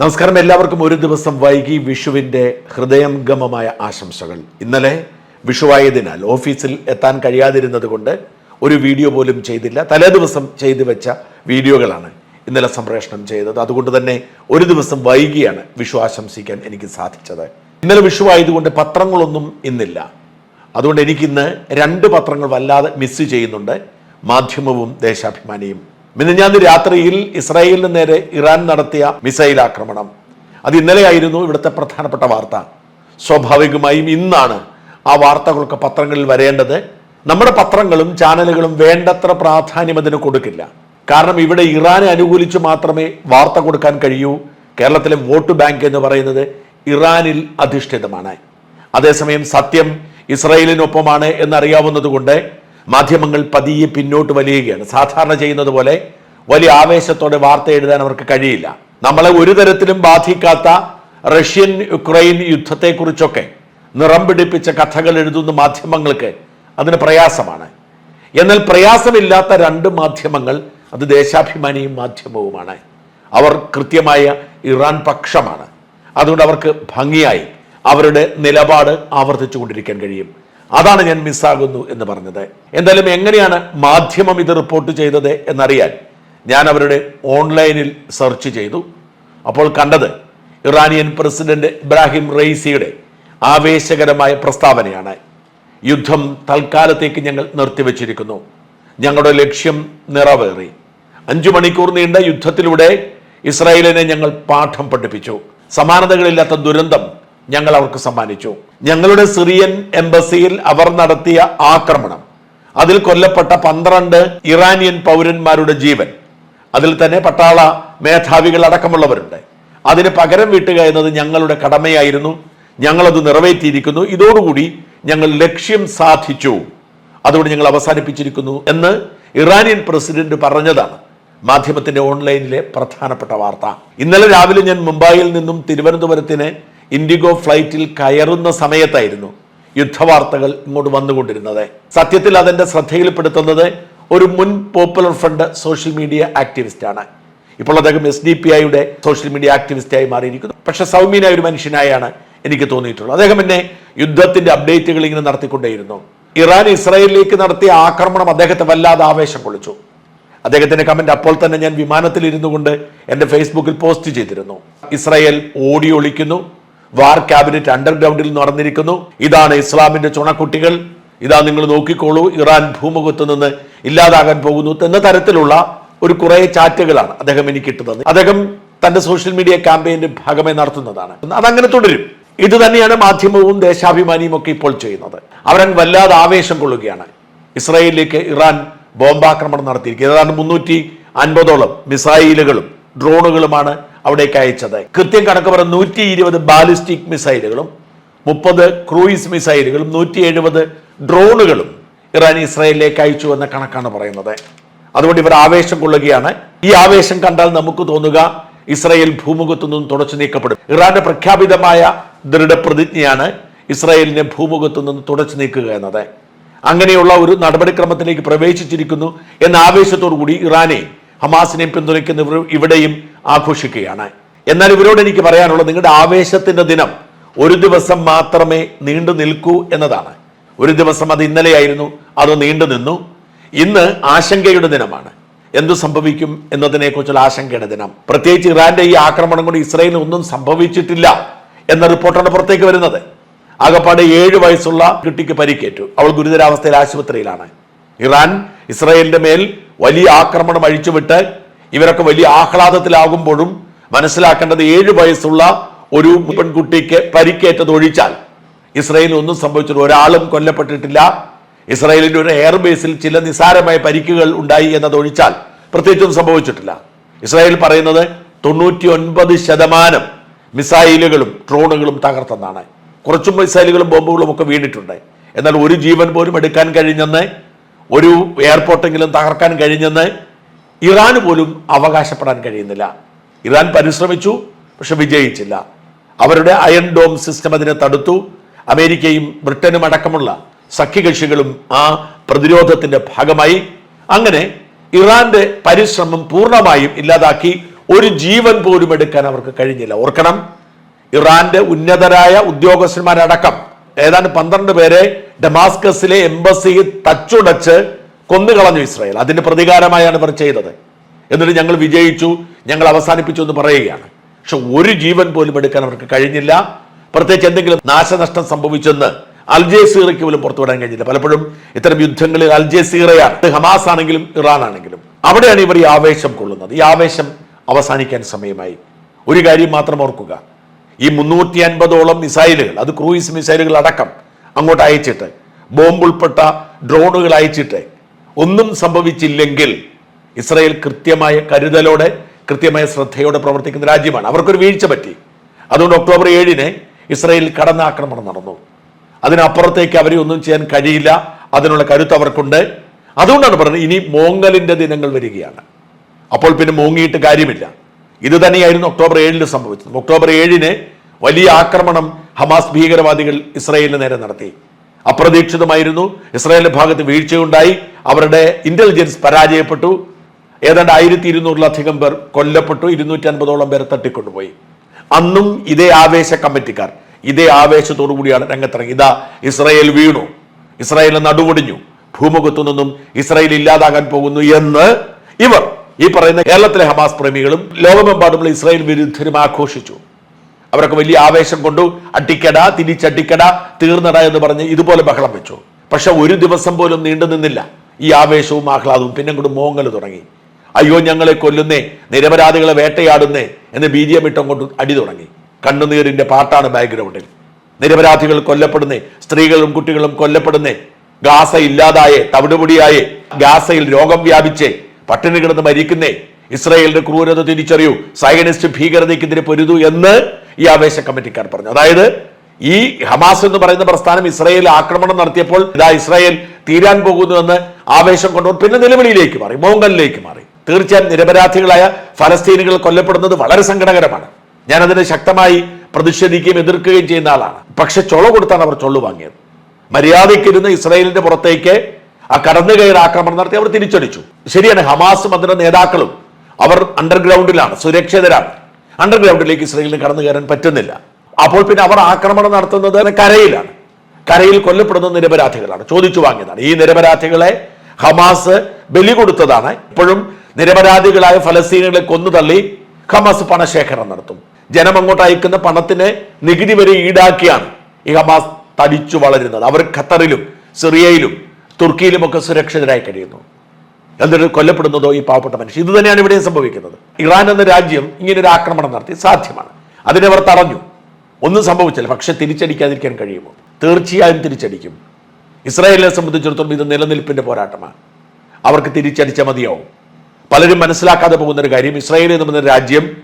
നമസ്കാരം. എല്ലാവർക്കും ഒരു ദിവസം വൈകി വിഷുവിന്റെ ഹൃദയംഗമമായ ആശംസകൾ. ഇന്നലെ വിഷുവായതിനാൽ ഓഫീസിൽ എത്താൻ കഴിയാതിരുന്നത് കൊണ്ട് ഒരു വീഡിയോ പോലും ചെയ്തില്ല. തലേ ദിവസം ചെയ്തു വെച്ച വീഡിയോകളാണ് ഇന്നലെ സംപ്രേഷണം ചെയ്തത്. അതുകൊണ്ട് തന്നെ ഒരു ദിവസം വൈകിയാണ് വിഷു ആശംസിക്കാൻ എനിക്ക് സാധിച്ചത്. ഇന്നലെ വിഷു ആയതുകൊണ്ട് പത്രങ്ങളൊന്നും ഇന്നില്ല. അതുകൊണ്ട് എനിക്കിന്ന് രണ്ട് പത്രങ്ങൾ വല്ലാതെ മിസ് ചെയ്യുന്നുണ്ട്. മാധ്യമവും ദേശാഭിമാനിയും മിനിഞ്ഞാന്ന് രാത്രിയിൽ ഇസ്രായേലിന് നേരെ ഇറാൻ നടത്തിയ മിസൈൽ ആക്രമണം. അത് ഇന്നലെയായിരുന്നു ഇവിടുത്തെ പ്രധാനപ്പെട്ട വാർത്ത. സ്വാഭാവികമായും ഇന്നാണ് ആ വാർത്തകളൊക്കെ പത്രങ്ങളിൽ വരേണ്ടത്. നമ്മുടെ പത്രങ്ങളും ചാനലുകളും വേണ്ടത്ര പ്രാധാന്യം അതിന് കൊടുക്കില്ല. കാരണം ഇവിടെ ഇറാനെ അനുകൂലിച്ച് മാത്രമേ വാർത്ത കൊടുക്കാൻ കഴിയൂ. കേരളത്തിലെ വോട്ട് ബാങ്ക് എന്ന് പറയുന്നത് ഇറാനിൽ അധിഷ്ഠിതമാണ്. അതേസമയം സത്യം ഇസ്രായേലിനൊപ്പമാണ് എന്നറിയാവുന്നതുകൊണ്ട് മാധ്യമങ്ങൾ പതിയെ പിന്നോട്ട് വലിയുകയാണ്. സാധാരണ ചെയ്യുന്നത് പോലെ വലിയ ആവേശത്തോടെ വാർത്ത എഴുതാൻ അവർക്ക് കഴിയില്ല. നമ്മളെ ഒരു തരത്തിലും ബാധിക്കാത്ത റഷ്യൻ യുക്രൈൻ യുദ്ധത്തെക്കുറിച്ചൊക്കെ നിറം പിടിപ്പിച്ച കഥകൾ എഴുതുന്ന മാധ്യമങ്ങൾക്ക് അതിന് പ്രയാസമാണ്. എന്നാൽ പ്രയാസമില്ലാത്ത രണ്ട് മാധ്യമങ്ങൾ അത് ദേശാഭിമാനിയും മാധ്യമവുമാണ്. അവർ കൃത്യമായ ഇറാൻ പക്ഷമാണ്. അതുകൊണ്ട് അവർക്ക് ഭംഗിയായി അവരുടെ നിലപാട് ആവർത്തിച്ചു കൊണ്ടിരിക്കാൻ കഴിയും. അതാണ് ഞാൻ മിസ്സാകുന്നു എന്ന് പറഞ്ഞത്. എന്തായാലും എങ്ങനെയാണ് മാധ്യമം ഇത് റിപ്പോർട്ട് ചെയ്തത് എന്നറിയാൻ ഞാൻ അവരുടെ ഓൺലൈനിൽ സെർച്ച് ചെയ്തു. അപ്പോൾ കണ്ടത് ഇറാനിയൻ പ്രസിഡന്റ് ഇബ്രാഹിം റെയ്സിയുടെ ആവേശകരമായ പ്രസ്താവനയാണ്. യുദ്ധം തൽക്കാലത്തേക്ക് ഞങ്ങൾ നിർത്തിവെച്ചിരിക്കുന്നു. ഞങ്ങളുടെ ലക്ഷ്യം നിറവേറി. അഞ്ചു മണിക്കൂർ നീണ്ട യുദ്ധത്തിലൂടെ ഇസ്രായേലിനെ ഞങ്ങൾ പാഠം പഠിപ്പിച്ചു. സമാനതകളില്ലാത്ത ദുരന്തം ഞങ്ങൾ അവർക്ക് സമ്മാനിച്ചു. ഞങ്ങളുടെ സിറിയൻ എംബസിയിൽ അവർ നടത്തിയ ആക്രമണം അതിൽ കൊല്ലപ്പെട്ട പന്ത്രണ്ട് ഇറാനിയൻ പൗരന്മാരുടെ ജീവൻ അതിൽ തന്നെ പട്ടാള മേധാവികൾ അടക്കമുള്ളവരുണ്ട്. അതിന് പകരം വീട്ടുക എന്നത് ഞങ്ങളുടെ കടമയായിരുന്നു. ഞങ്ങളത് നിറവേറ്റിയിരിക്കുന്നു. ഇതോടുകൂടി ഞങ്ങൾ ലക്ഷ്യം സാധിച്ചു. അതുകൊണ്ട് ഞങ്ങൾ അവസാനിപ്പിച്ചിരിക്കുന്നു എന്ന് ഇറാനിയൻ പ്രസിഡന്റ് പറഞ്ഞതാണ് മാധ്യമത്തിന്റെ ഓൺലൈനിലെ പ്രധാനപ്പെട്ട വാർത്ത. ഇന്നലെ രാവിലെ ഞാൻ മുംബൈയിൽ നിന്നും തിരുവനന്തപുരത്തിന് ഇൻഡിഗോ ഫ്ലൈറ്റിൽ കയറുന്ന സമയത്തായിരുന്നു യുദ്ധവാർത്തകൾ ഇങ്ങോട്ട് വന്നുകൊണ്ടിരുന്നത്. സത്യത്തിൽ അതെന്റെ ശ്രദ്ധയിൽപ്പെടുത്തുന്നത് ഒരു മുൻ Popular Front social media activist ആണ് ഇപ്പോൾ അദ്ദേഹം എസ് ഡി പി ഐയുടെ സോഷ്യൽ മീഡിയ ആക്ടിവിസ്റ്റായി മാറിയിരിക്കുന്നു. പക്ഷെ സൗമ്യനായ ഒരു മനുഷ്യനായാണ് എനിക്ക് തോന്നിയിട്ടുള്ളത്. അദ്ദേഹം എന്നെ യുദ്ധത്തിന്റെ അപ്ഡേറ്റുകൾ ഇങ്ങനെ നടത്തിക്കൊണ്ടേയിരുന്നു. ഇറാൻ ഇസ്രായേലിലേക്ക് നടത്തിയ ആക്രമണം അദ്ദേഹത്തെ വല്ലാതെ ആവേശം കൊള്ളിച്ചു. അദ്ദേഹത്തിന്റെ കമന്റ് അപ്പോൾ തന്നെ ഞാൻ വിമാനത്തിൽ ഇരുന്നു കൊണ്ട് എന്റെ ഫേസ്ബുക്കിൽ പോസ്റ്റ് ചെയ്തിരുന്നു. ഇസ്രായേൽ ഓടി ഒളിക്കുന്നു. വാർ ക്യാബിനറ്റ് അണ്ടർഗ്രൗണ്ടിൽ നടന്നിരിക്കുന്നു. ഇതാണ് ഇസ്ലാമിന്റെ ചുണക്കുട്ടികൾ. ഇതാ നിങ്ങൾ നോക്കിക്കോളൂ ഇറാൻ ഭൂമുഖത്ത് നിന്ന് ഇല്ലാതാകാൻ പോകുന്നു എന്ന തരത്തിലുള്ള ഒരു കുറെ ചാറ്റുകളാണ് അദ്ദേഹം എനിക്ക് ഇട്ടത് അദ്ദേഹം തന്റെ സോഷ്യൽ മീഡിയ ക്യാമ്പയിന്റെ ഭാഗമായി നടത്തുന്നതാണ്. അതങ്ങനെ തുടരും. ഇത് തന്നെയാണ് മാധ്യമവും ദേശാഭിമാനിയും ഒക്കെ ഇപ്പോൾ ചെയ്യുന്നത്. അവരൻ വല്ലാതെ ആവേശം കൊള്ളുകയാണ്. ഇസ്രായേലിലേക്ക് ഇറാൻ ബോംബാക്രമണം നടത്തിയിരിക്കുന്നത്. ഏതാണ്ട് മുന്നൂറ്റി അൻപതോളം മിസൈലുകളും ഡ്രോണുകളുമാണ് അവിടേക്ക് അയച്ചത്. കൃത്യം കണക്ക് പറഞ്ഞ നൂറ്റി ഇരുപത് ബാലിസ്റ്റിക് മിസൈലുകളും മുപ്പത് ക്രൂയിസ് മിസൈലുകളും നൂറ്റി എഴുപത് ഡ്രോണുകളും ഇറാൻ ഇസ്രായേലിലേക്ക് അയച്ചു എന്ന കണക്കാണ് പറയുന്നത്. അതുകൊണ്ട് ഇവർ ആവേശം കൊള്ളുകയാണ്. ഈ ആവേശം കണ്ടാൽ നമുക്ക് തോന്നുക ഇസ്രായേൽ ഭൂമുഖത്തു നിന്നും തുടച്ചു നീക്കപ്പെടും. ഇറാന്റെ പ്രഖ്യാപിതമായ ദൃഢപ്രതിജ്ഞയാണ് ഇസ്രായേലിനെ ഭൂമുഖത്തു നിന്ന് തുടച്ചു നീക്കുക എന്നത്. അങ്ങനെയുള്ള ഒരു നടപടിക്രമത്തിലേക്ക് പ്രവേശിച്ചിരിക്കുന്നു എന്ന ആവേശത്തോടു കൂടി ഇറാനെ ഹമാസിനെയും പിന്തുണയ്ക്കുന്നവർ ഇവിടെയും ആഘോഷിക്കുകയാണ്. എന്നാൽ ഇവരോട് എനിക്ക് പറയാനുള്ളത് നിങ്ങളുടെ ആവേശത്തിന്റെ ദിനം ഒരു ദിവസം മാത്രമേ നീണ്ടു നിൽക്കൂ എന്നതാണ്. ഒരു ദിവസം അത് ഇന്നലെയായിരുന്നു അത് നീണ്ടു നിന്നു. ഇന്ന് ആശങ്കയുടെ ദിനമാണ്. എന്തു സംഭവിക്കും എന്നതിനെക്കുറിച്ചുള്ള ആശങ്കയുടെ ദിനം. പ്രത്യേകിച്ച് ഇറാന്റെ ഈ ആക്രമണം കൊണ്ട് ഇസ്രയേലിന് ഒന്നും സംഭവിച്ചിട്ടില്ല എന്ന റിപ്പോർട്ടാണ് പുറത്തേക്ക് വരുന്നത്. ആകപ്പാടെ ഏഴ് വയസ്സുള്ള കുട്ടിക്ക് പരിക്കേറ്റു. അവൾ ഗുരുതരാവസ്ഥയിൽ ആശുപത്രിയിലാണ്. ഇറാൻ ഇസ്രായേലിന്റെ മേൽ വലിയ ആക്രമണം അഴിച്ചുവിട്ട് ഇവരൊക്കെ വലിയ ആഹ്ലാദത്തിലാകുമ്പോഴും മനസ്സിലാക്കേണ്ടത് ഏഴ് വയസ്സുള്ള ഒരു പെൺകുട്ടിക്ക് പരിക്കേറ്റത് ഒഴിച്ചാൽ ഇസ്രയേലിൽ ഒന്നും സംഭവിച്ചില്ല ഒരാളും കൊല്ലപ്പെട്ടിട്ടില്ല. ഇസ്രായേലിന്റെ ഒരു എയർബേസിൽ ചില നിസാരമായ പരിക്കുകൾ ഉണ്ടായി എന്നതൊഴിച്ചാൽ പ്രത്യേകിച്ചൊന്നും സംഭവിച്ചിട്ടില്ല. ഇസ്രായേൽ പറയുന്നത് തൊണ്ണൂറ്റി ഒൻപത് ശതമാനം മിസൈലുകളും ഡ്രോണുകളും തകർത്തെന്നാണ്. കുറച്ചും മിസൈലുകളും ബോംബുകളും ഒക്കെ വീണിട്ടുണ്ട്. എന്നാൽ ഒരു ജീവൻ പോലും എടുക്കാൻ കഴിഞ്ഞെന്ന് ഒരു എയർപോർട്ടെങ്കിലും തകർക്കാൻ കഴിഞ്ഞെന്ന് ഇറാന് പോലും അവകാശപ്പെടാൻ കഴിയുന്നില്ല. ഇറാൻ പരിശ്രമിച്ചു പക്ഷെ വിജയിച്ചില്ല. അവരുടെ അയൺ ഡോം സിസ്റ്റം അതിനെ തടുത്തു. അമേരിക്കയും ബ്രിട്ടനും അടക്കമുള്ള സഖ്യകക്ഷികളും ആ പ്രതിരോധത്തിന്റെ ഭാഗമായി. അങ്ങനെ ഇറാന്റെ പരിശ്രമം പൂർണമായും ഇല്ലാതാക്കി ഒരു ജീവൻ പോലും എടുക്കാൻ അവർക്ക് കഴിഞ്ഞില്ല. ഓർക്കണം ഇറാന്റെ ഉന്നതരായ ഉദ്യോഗസ്ഥന്മാരടക്കം ഏതാണ്ട് പന്ത്രണ്ട് പേരെ ഡമാസ്കസിലെ എംബസി തച്ചുടച്ച് കൊന്നുകളഞ്ഞു ഇസ്രായേൽ. അതിന്റെ പ്രതികാരമായാണ് ഇവർ ചെയ്തത്. എന്നിട്ട് ഞങ്ങൾ വിജയിച്ചു ഞങ്ങൾ അവസാനിപ്പിച്ചു എന്ന് പറയുകയാണ്. പക്ഷെ ഒരു ജീവൻ പോലും എടുക്കാൻ അവർക്ക് കഴിഞ്ഞില്ല. പ്രത്യേകിച്ച് എന്തെങ്കിലും നാശനഷ്ടം സംഭവിച്ചെന്ന് അൽജേസീറയ്ക്ക് പോലും പുറത്തുവിടാൻ കഴിഞ്ഞില്ല. പലപ്പോഴും ഇത്തരം യുദ്ധങ്ങളിൽ അൽജേസീറയാണ്. ഹമാസ് ആണെങ്കിലും ഇറാൻ ആണെങ്കിലും അവിടെയാണ് ഇവർ ഈ ആവേശം കൊള്ളുന്നത്. ഈ ആവേശം അവസാനിക്കാൻ സമയമായി. ഒരു കാര്യം മാത്രം ഓർക്കുക. ഈ മുന്നൂറ്റി അൻപതോളം മിസൈലുകൾ അത് ക്രൂയിസ് മിസൈലുകൾ അടക്കം അങ്ങോട്ട് അയച്ചിട്ട് ബോംബ് ഉൾപ്പെട്ട ഡ്രോണുകൾ അയച്ചിട്ട് ഒന്നും സംഭവിച്ചില്ലെങ്കിൽ ഇസ്രായേൽ കൃത്യമായ കരുതലോടെ കൃത്യമായ ശ്രദ്ധയോടെ പ്രവർത്തിക്കുന്ന രാജ്യമാണ്. അവർക്കൊരു വീഴ്ച പറ്റി. അതുകൊണ്ട് ഒക്ടോബർ ഏഴിന് ഇസ്രായേൽ കടന്നാക്രമണം നടന്നു. അതിനപ്പുറത്തേക്ക് അവരെ ഒന്നും ചെയ്യാൻ കഴിയില്ല. അതിനുള്ള കരുത്ത് അവർക്കുണ്ട്. അതുകൊണ്ടാണ് പറഞ്ഞത് ഇനി മോങ്ങലിന്റെ ദിനങ്ങൾ വരികയാണ്. അപ്പോൾ പിന്നെ മോങ്ങിയിട്ട് കാര്യമില്ല. ഇത് തന്നെയായിരുന്നു ഒക്ടോബർ ഏഴിന് സംഭവിച്ചത്. ഒക്ടോബർ ഏഴിന് വലിയ ആക്രമണം ഹമാസ് ഭീകരവാദികൾ ഇസ്രായേലിന് നേരെ നടത്തി. അപ്രതീക്ഷിതമായിരുന്നു. ഇസ്രായേലിന്റെ ഭാഗത്ത് വീഴ്ചയുണ്ടായി. അവരുടെ ഇന്റലിജൻസ് പരാജയപ്പെട്ടു. ഏതാണ്ട് ആയിരത്തി ഇരുന്നൂറിലധികം പേർ കൊല്ലപ്പെട്ടു. ഇരുന്നൂറ്റി അൻപതോളം പേരെ തട്ടിക്കൊണ്ടുപോയി. അന്നും ഇതേ ആവേശ കമ്മിറ്റിക്കാർ ഇതേ ആവേശത്തോടു കൂടിയാണ് രംഗത്തിറങ്ങി. ഇതാ ഇസ്രായേൽ വീണു. ഇസ്രായേൽ നടുവൊടിഞ്ഞു. ഭൂമുഖത്തു നിന്നും ഇസ്രായേൽ ഇല്ലാതാകാൻ പോകുന്നു എന്ന് ഇവർ ഈ പറയുന്ന കേരളത്തിലെ ഹമാസ് പ്രേമികളും ലോകമെമ്പാടുമുള്ള ഇസ്രായേൽ വിരുദ്ധരും ആഘോഷിച്ചു. അവരൊക്കെ വലിയ ആവേശം കൊണ്ടു അട്ടിക്കട തിരിച്ചട്ടിക്കട തീർന്നട എന്ന് പറഞ്ഞ് ഇതുപോലെ ബഹളം വെച്ചു. പക്ഷെ ഒരു ദിവസം പോലും നീണ്ടു നിന്നില്ല. ഈ ആവേശവും ആഹ്ലാദവും പിന്നെ കൊണ്ട് മോങ്ങൽ തുടങ്ങി. അയ്യോ ഞങ്ങളെ കൊല്ലുന്നേ നിരപരാധികളെ വേട്ടയാടുന്നേ എന്ന് ബി ജി എം കൊണ്ട് അടി തുടങ്ങി. കണ്ണുനീരിന്റെ പാട്ടാണ് ബാക്ക്ഗ്രൗണ്ടിൽ. നിരപരാധികൾ കൊല്ലപ്പെടുന്നേ സ്ത്രീകളും കുട്ടികളും കൊല്ലപ്പെടുന്നേ ഗാസ ഇല്ലാതായേ തവിടുപൊടിയായേ ഗാസയിൽ രോഗം വ്യാപിച്ചേ പട്ടിണി കിടന്ന് മരിക്കുന്നേ ഇസ്രായേലിന്റെ ക്രൂരത തിരിച്ചറിയൂ. സയനിസ്റ്റ് ഭീകരതയ്ക്കെതിരെ പൊരുതു എന്ന് ഈ ആവേശ കമ്മിറ്റിക്കാർ പറഞ്ഞു. അതായത് ഈ ഹമാസ് എന്ന് പറയുന്ന പ്രസ്ഥാനം ഇസ്രായേൽ ആക്രമണം നടത്തിയപ്പോൾ ഇതാ ഇസ്രായേൽ തീരാൻ പോകുന്നുവെന്ന് ആവേശം കൊണ്ടുവന്നു പിന്നെ നിലവിളിയിലേക്ക് മാറി മോങ്കലിലേക്ക് മാറി. തീർച്ചയായും നിരപരാധികളായ ഫലസ്തീനുകൾ കൊല്ലപ്പെടുന്നത് വളരെ സങ്കടകരമാണ്. ഞാൻ അതിനെ ശക്തമായി പ്രതിഷേധിക്കുകയും എതിർക്കുകയും ചെയ്യുന്ന ആളാണ്. പക്ഷെ ചൊള കൊടുത്താണ് അവർ ചൊള്ളു വാങ്ങിയത്. മര്യാദയ്ക്കിരുന്ന് ഇസ്രായേലിന്റെ പുറത്തേക്ക് ആ കടന്നുകയറി ആക്രമണം നടത്തി അവർ തിരിച്ചടിച്ചു. ശരിയാണ് ഹമാസും അതിന്റെ നേതാക്കളും അവർ അണ്ടർഗ്രൗണ്ടിലാണ് സുരക്ഷിതരാണ്. അണ്ടർഗ്രൗണ്ടിലേക്ക് ഇസ്രയേലിന് കടന്നു കയറാൻ പറ്റുന്നില്ല. അപ്പോൾ പിന്നെ അവർ ആക്രമണം നടത്തുന്നത് കരയിലാണ്. കരയിൽ കൊല്ലപ്പെടുന്ന നിരപരാധികളാണ്. ചോദിച്ചു വാങ്ങിയതാണ്. ഈ നിരപരാധികളെ ഹമാസ് ബലി കൊടുത്തതാണ്. ഇപ്പോഴും നിരപരാധികളായ ഫലസ്തീനുകളെ കൊന്നു തള്ളി ഹമാസ് പണശേഖരണം നടത്തും. ജനം അങ്ങോട്ട് അയക്കുന്ന പണത്തിന് നികുതി വരെ ഈടാക്കിയാണ് ഈ ഹമാസ് തടിച്ചു വളരുന്നത്. അവർ ഖത്തറിലും സിറിയയിലും തുർക്കിയിലുമൊക്കെ സുരക്ഷിതരായി കഴിയുന്നു. എന്നിട്ട് കൊല്ലപ്പെടുന്നതോ ഈ പാവപ്പെട്ട മനുഷ്യൻ ഇത് തന്നെയാണ് ഇവിടെയും സംഭവിക്കുന്നത്. ഇറാൻ എന്ന രാജ്യം ഇങ്ങനെ ഒരു ആക്രമണം നടത്തി സാധ്യമാണ്. അതിനവർ തടഞ്ഞു. ഒന്നും സംഭവിച്ചില്ല. പക്ഷെ തിരിച്ചടിക്കാതിരിക്കാൻ കഴിയുമോ? തീർച്ചയായും തിരിച്ചടിക്കും. ഇസ്രായേലിനെ സംബന്ധിച്ചിടത്തോളം ഇത് നിലനിൽപ്പിന്റെ പോരാട്ടമാണ്. അവർക്ക് തിരിച്ചടിച്ച മതിയാവും. പലരും മനസ്സിലാക്കാതെ പോകുന്ന ഒരു കാര്യം ഇസ്രായേൽ എന്ന് പറയുന്ന രാജ്യം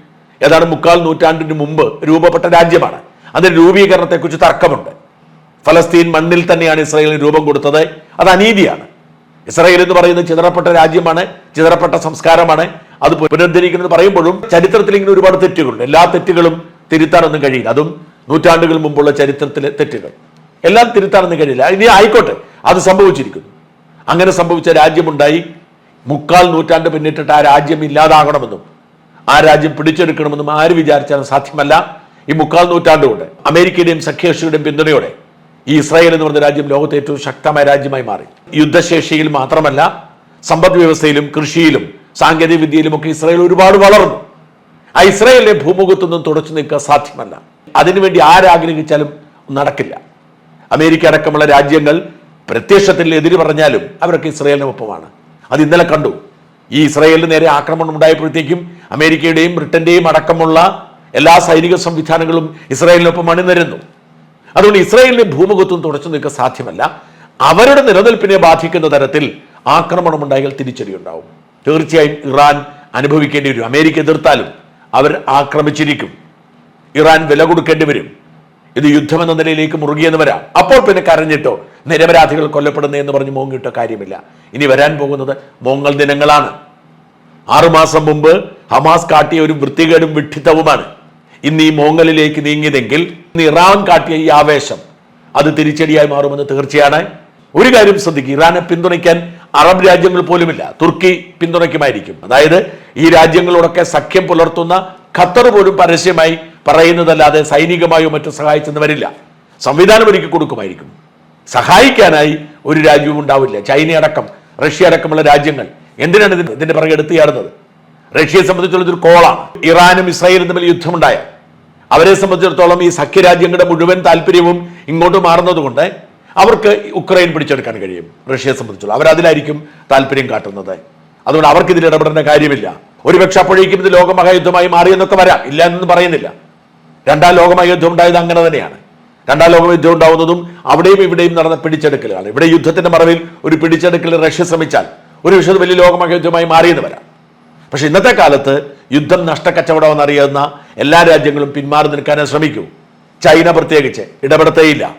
ഏതാണ്ട് മുക്കാൽ നൂറ്റാണ്ടിന് മുമ്പ് രൂപപ്പെട്ട രാജ്യമാണ്. അതിന്റെ രൂപീകരണത്തെക്കുറിച്ച് തർക്കമുണ്ട്. ഫലസ്തീൻ മണ്ണിൽ തന്നെയാണ് ഇസ്രായേലിന് രൂപം കൊടുത്തത്. അത് അനീതിയാണ്. ഇസ്രായേൽ എന്ന് പറയുന്നത് ചിതറപ്പെട്ട രാജ്യമാണ് ചിതറപ്പെട്ട സംസ്കാരമാണ്. അത് പുനരുദ്ധരിക്കുന്നത് പറയുമ്പോഴും ചരിത്രത്തിൽ ഇങ്ങനെ ഒരുപാട് തെറ്റുകളുണ്ട്. എല്ലാ തെറ്റുകളും തിരുത്താനൊന്നും കഴിയില്ല. അതും നൂറ്റാണ്ടുകൾ മുമ്പുള്ള ചരിത്രത്തിലെ തെറ്റുകൾ. എല്ലാം തിരുത്താനൊന്നും കഴിയില്ല. ഇനി ആയിക്കോട്ടെ. അത് സംഭവിച്ചിരിക്കുന്നു. അങ്ങനെ സംഭവിച്ച രാജ്യമുണ്ടായി. മുക്കാൽ നൂറ്റാണ്ട് പിന്നിട്ടിട്ട് ആ രാജ്യം ഇല്ലാതാകണമെന്നും ആ രാജ്യം പിടിച്ചെടുക്കണമെന്നും ആര് വിചാരിച്ചാലും സാധ്യമല്ല. ഈ മുക്കാൽ നൂറ്റാണ്ട് കൊണ്ട് അമേരിക്കയുടെയും സഖ്യകക്ഷിയുടെയും പിന്തുണയോടെ ഈ ഇസ്രായേൽ എന്ന് പറഞ്ഞ രാജ്യം ലോകത്തെ ഏറ്റവും ശക്തമായ രാജ്യമായി മാറി. യുദ്ധശേഷിയിൽ മാത്രമല്ല സമ്പദ് വ്യവസ്ഥയിലും കൃഷിയിലും സാങ്കേതിക വിദ്യയിലും ഒക്കെ ഇസ്രായേൽ ഒരുപാട് വളർന്നു. ആ ഇസ്രായേലിനെ ഭൂമുഖത്തു നിന്നും തുടച്ചു നിൽക്കാൻ സാധ്യമല്ല. അതിനുവേണ്ടി ആരാഗ്രഹിച്ചാലും നടക്കില്ല. അമേരിക്ക അടക്കമുള്ള രാജ്യങ്ങൾ പ്രത്യക്ഷത്തിൽ എതിര് പറഞ്ഞാലും അവരൊക്കെ ഇസ്രായേലിന് ഒപ്പമാണ്. അത് ഇന്നലെ കണ്ടു. ഈ ഇസ്രായേലിന് നേരെ ആക്രമണം ഉണ്ടായപ്പോഴത്തേക്കും അമേരിക്കയുടെയും ബ്രിട്ടന്റെയും അടക്കമുള്ള എല്ലാ സൈനിക സംവിധാനങ്ങളും ഇസ്രായേലിനൊപ്പം അണിനിരന്നു. അതുകൊണ്ട് ഇസ്രായേലിനെ ഭൂമുഖത്തും തുടച്ചു നിൽക്കാൻ സാധ്യമല്ല. അവരുടെ നിലനിൽപ്പിനെ ബാധിക്കുന്ന തരത്തിൽ ആക്രമണം ഉണ്ടായാൽ തിരിച്ചടി ഉണ്ടാവും തീർച്ചയായും ഇറാൻ അനുഭവിക്കേണ്ടി വരും. അമേരിക്ക എതിർത്താലും അവർ ആക്രമിച്ചിരിക്കും. ഇറാൻ വില കൊടുക്കേണ്ടി വരും. ഇത് യുദ്ധമെന്ന നിലയിലേക്ക് മുറുകിയെന്ന് വരാം. അപ്പോൾ പിന്നെ കരഞ്ഞിട്ടോ നിരപരാധികൾ കൊല്ലപ്പെടുന്നു എന്ന് പറഞ്ഞ് മോങ്ങിട്ടോ കാര്യമില്ല. ഇനി വരാൻ പോകുന്നത് മോങ്ങൽ ദിനങ്ങളാണ്. ആറുമാസം മുമ്പ് ഹമാസ് കാട്ടിയ ഒരു വൃത്തികേടും വിഡ്ഢിത്തവുമാണ്. ഇന്ന് ഈ മോങ്ങലിലേക്ക് നീങ്ങിയതെങ്കിൽ ഇറാൻ കാട്ടിയ ഈ ആവേശം അത് തിരിച്ചടിയായി മാറുമെന്ന് തീർച്ചയാണ്. ഒരു കാര്യം ശ്രദ്ധിക്കുക ഇറാനെ പിന്തുണയ്ക്കാൻ അറബ് രാജ്യങ്ങൾ പോലുമില്ല. തുർക്കി പിന്തുണയ്ക്കുമായിരിക്കും. അതായത് ഈ രാജ്യങ്ങളോടൊക്കെ സഖ്യം പുലർത്തുന്ന ഖത്തർ പോലും പരസ്യമായി പറയുന്നതല്ലാതെ സൈനികമായോ മറ്റോ സഹായിച്ചെന്ന് വരില്ല സംവിധാനം ഒരുക്കി കൊടുക്കുമായിരിക്കും. സഹായിക്കാനായി ഒരു രാജ്യവും ഉണ്ടാവില്ല. ചൈന അടക്കം റഷ്യ അടക്കമുള്ള രാജ്യങ്ങൾ എന്തിനാണ് ഇതിന് ഇതിന്റെ പിറകെ ചാടുന്നത് റഷ്യയെ സംബന്ധിച്ചുള്ള ഇതൊരു കോളാണ്. ഇറാനും ഇസ്രായേലും തമ്മിൽ യുദ്ധമുണ്ടായ. അവരെ സംബന്ധിച്ചിടത്തോളം ഈ സഖ്യരാജ്യങ്ങളുടെ മുഴുവൻ താല്പര്യവും ഇങ്ങോട്ട് മാറുന്നതുകൊണ്ട് അവർക്ക് ഉക്രൈൻ പിടിച്ചെടുക്കാൻ കഴിയും. റഷ്യയെ സംബന്ധിച്ചുള്ള. അവരതിലായിരിക്കും താല്പര്യം കാട്ടുന്നത്. അതുകൊണ്ട് അവർക്ക് ഇതിൽ ഇടപെടേണ്ട കാര്യമില്ല. ഒരുപക്ഷെ അപ്പോഴേക്കും ഇത് ലോകമഹായുദ്ധമായി മാറിയെന്നൊക്കെ വരാം. ഇല്ല എന്നൊന്നും പറയുന്നില്ല. രണ്ടാം ലോകമഹായുദ്ധം ഉണ്ടായത് അങ്ങനെ തന്നെയാണ്. രണ്ടാം ലോകയുദ്ധം ഉണ്ടാവുന്നതും അവിടെയും ഇവിടെയും നടന്ന പിടിച്ചെടുക്കലാണ് ഇവിടെ യുദ്ധത്തിന്റെ മറവിൽ ഒരു പിടിച്ചെടുക്കൽ റഷ്യ ശ്രമിച്ചാൽ ഒരു വിഷയം വലിയ ലോകമഹായുദ്ധമായി മാറിയെന്ന് വരാം. പക്ഷെ ഇന്നത്തെ കാലത്ത് യുദ്ധം നഷ്ടക്കച്ചവടമെന്ന് അറിയുന്ന എല്ലാ രാജ്യങ്ങളും പിന്മാറി നിൽക്കാനേ ശ്രമിക്കൂ. ചൈന പ്രത്യേകിച്ച് ഇടപെടത്തേയില്ല.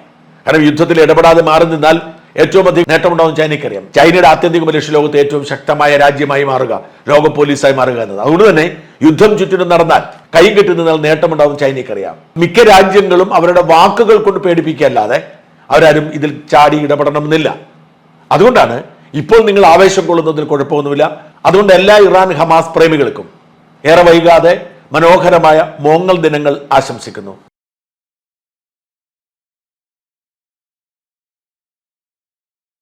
കാരണം യുദ്ധത്തിൽ ഇടപെടാതെ മാറി നിന്നാൽ ഏറ്റവും അധികം നേട്ടമുണ്ടാവും ചൈനയ്ക്കറിയാം. ചൈനയുടെ ആത്യന്തിക ലക്ഷ്യ ലോകത്ത് ഏറ്റവും ശക്തമായ രാജ്യമായി മാറുക ലോക പോലീസായി മാറുക എന്നത്. അതുകൊണ്ട് തന്നെ യുദ്ധം ചുറ്റിനും നടന്നാൽ കൈ കെട്ടി നിന്നാൽ നേട്ടമുണ്ടാവും ചൈനയ്ക്കറിയാം. മിക്ക രാജ്യങ്ങളും അവരുടെ വാക്കുകൾ കൊണ്ട് പേടിപ്പിക്കല്ലാതെ അവരാരും ഇതിൽ ചാടി ഇടപെടണമെന്നില്ല. അതുകൊണ്ടാണ് ഇപ്പോൾ നിങ്ങൾ ആവേശം കൊള്ളുന്നതിൽ കുഴപ്പമൊന്നുമില്ല. അതുകൊണ്ട് എല്ലാ ഇറാൻ ഹമാസ് പ്രേമികൾക്കും ഏറെ വൈകാതെ മനോഹരമായ മോങ്ങൽ ദിനങ്ങൾ ആശംസിക്കുന്നു.